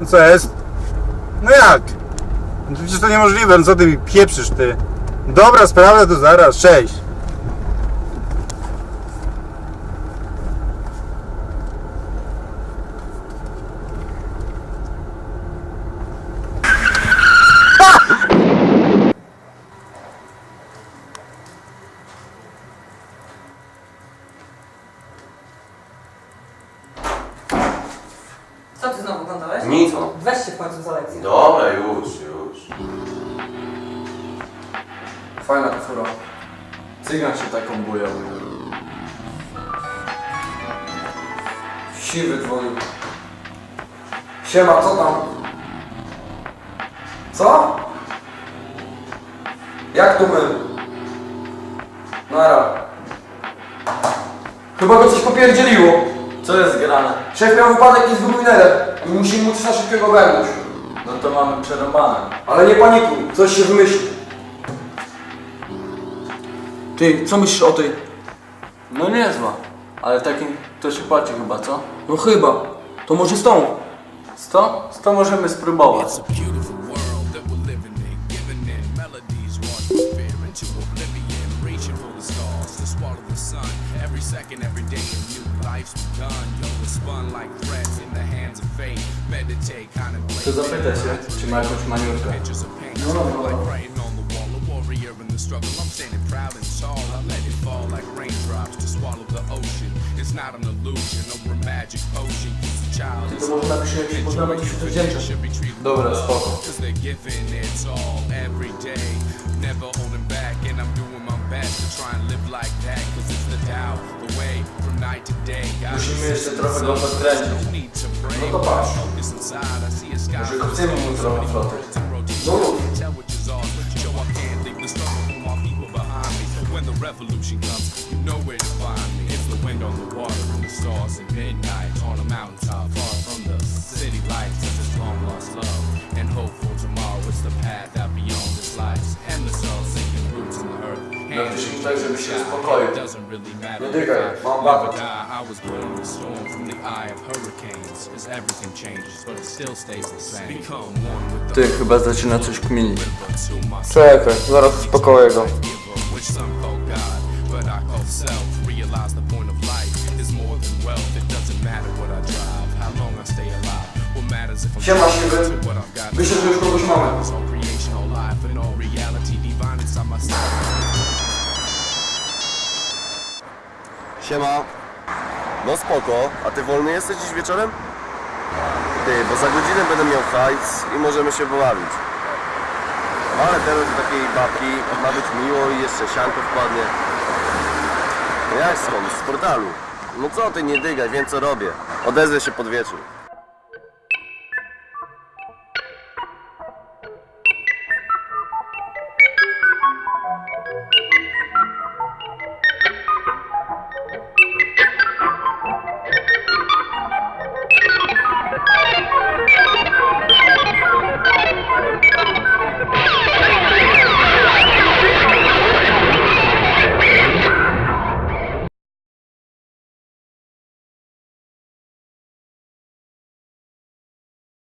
No co jest? No jak? No Przecież to niemożliwe, no co ty mi pieprzysz ty? Dobra, sprawdzę to zaraz, cześć. Co ty znowu oglądałeś? Nic o. Weź się w końcu za lekcję. Dobra, już, już. Fajna fura. Cygan się taką bujał. Siwy dzwonił. Siema, co tam? Co? Jak tu my? Nara. Chyba go coś popierdzieliło. Co jest grane? Szef miał wypadek i zgubił nerę. I musimy mu coś na szybkiego ogarnąć. No to mamy przerąbane. Ale nie panikuj, coś się wymyśli. Ty, co myślisz o tej? No niezła. Ale takim to się płaci chyba, co? No chyba. To może z tą? Sto? Sto możemy spróbować. It's a beautiful swallow the sun. Every second, every day, a new life's begun. Yo, it's spun like threads in the hands of fate. Meditate, contemplate. Zapytaj się, czy ma jakąś maniurkę. Pictures of pain, like writing on the wall. A warrior in the struggle. I'm standing proud and tall. I let it fall like raindrops to swallow the ocean. It's not an illusion or a magic potion. It's a child. To można wdzięczne. should be treated Dobra, with love, spoko. Cause they're giving it all every day. Never holding back, and I'm doing best to try and live like that. Cause it's the Tao, the way from night to day. Musimy jeszcze trochę go podkręcić. no to pray. No to patrz. Focus inside, I see a sky. Może mu trochę floty. No luz. Tell which is ours. Show I can't leave the struggle for my people behind me. So when the revolution comes, you know where to find me. It's the wind on the water and the stars at midnight on a mountaintop, far from the city lights. Still stays the same. Become one with the Ty, chyba zaczyna coś kminić. Czekaj, zaraz uspokoję go. Siema, siwy. Myślę, że już kogoś mamy. Siema. No spoko. A ty wolny jesteś dziś wieczorem? Ty, bo za godzinę będę miał hajs i możemy się pobawić. Ale teraz do takiej babki ma być miło i jeszcze sianko wpadnie. No jak skąd? Z portalu. No co ty, nie dygaj, wiem co robię. Odezwę się pod wieczór.